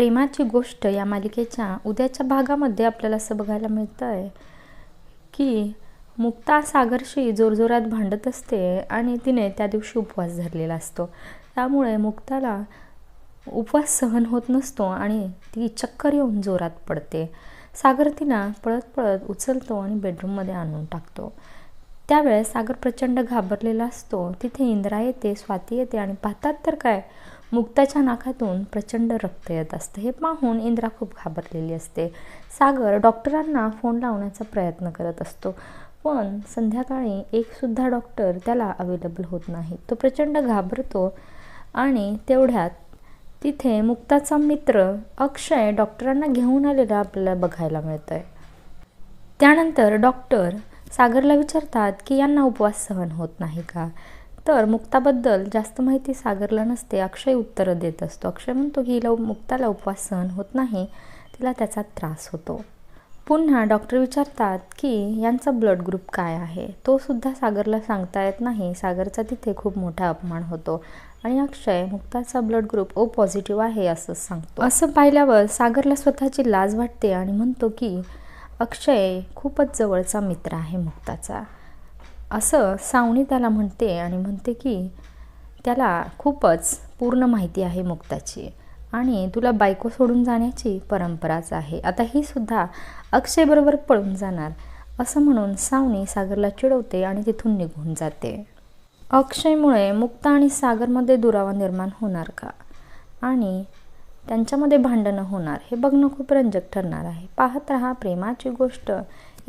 प्रेमाची गोष्ट या मालिकेच्या उद्याच्या भागामध्ये आपल्याला असं बघायला मिळतं आहे की मुक्ता सागरशी जोरजोरात भांडत असते आणि तिने त्या दिवशी उपवास धरलेला असतो. त्यामुळे मुक्ताला उपवास सहन होत नसतो आणि ती चक्कर येऊन जोरात पडते. सागर तिला पळत पळत उचलतो आणि बेडरूममध्ये आणून टाकतो. त्यावेळेस सागर प्रचंड घाबरलेला असतो. तिथे इंद्रा येते स्वाती येते आणि पाहतात तर काय मुक्ताच्या नाकातून प्रचंड रक्त येत असतं. हे पाहून इंद्रा खूप घाबरलेली असते. सागर डॉक्टरांना फोन लावण्याचा प्रयत्न करत असतो. पण संध्याकाळी एकसुद्धा डॉक्टर त्याला अवेलेबल होत नाही. तो प्रचंड घाबरतो आणि तेवढ्यात तिथे मुक्ताचा मित्र अक्षय डॉक्टरांना घेऊन आलेला आपल्याला बघायला मिळतं आहे त्यानंतर डॉक्टर सागरला विचारतात की यांना उपवास सहन होत नाही का? तर मुक्ताबद्दल जास्त माहिती सागरला नसते. अक्षय उत्तरं देत असतो. अक्षय म्हणतो की हिला मुक्ताला उपवास सहन होत नाही. तिला त्याचा त्रास होतो. पुन्हा डॉक्टर विचारतात की यांचा ब्लड ग्रुप काय आहे? तो सुद्धा सागरला सांगता येत नाही. सागरचा तिथे खूप मोठा अपमान होतो आणि अक्षय मुक्ताचा ब्लड ग्रुप ओ पॉझिटिव्ह आहे असं सांगतो. असं पाहिल्यावर सागरला स्वतःची लाज वाटते आणि म्हणतो की अक्षय खूपच जवळचा मित्र आहे मुक्ताचा. असं सावणी त्याला म्हणते आणि म्हणते की त्याला खूपच पूर्ण माहिती आहे मुक्ताची आणि तुला बायको सोडून जाण्याची परंपराच आहे. आता ही सुद्धा अक्षयबरोबर पळून जाणार. असं म्हणून सावनी सागरला चिडवते आणि तिथून निघून जाते. अक्षयमुळे मुक्ता आणि सागरमध्ये दुरावा निर्माण होणार का? आणि त्यांच्यामध्ये भांडणं होणार? हे बघणं खूप रंजक ठरणार आहे. पाहत रहा प्रेमाची गोष्ट.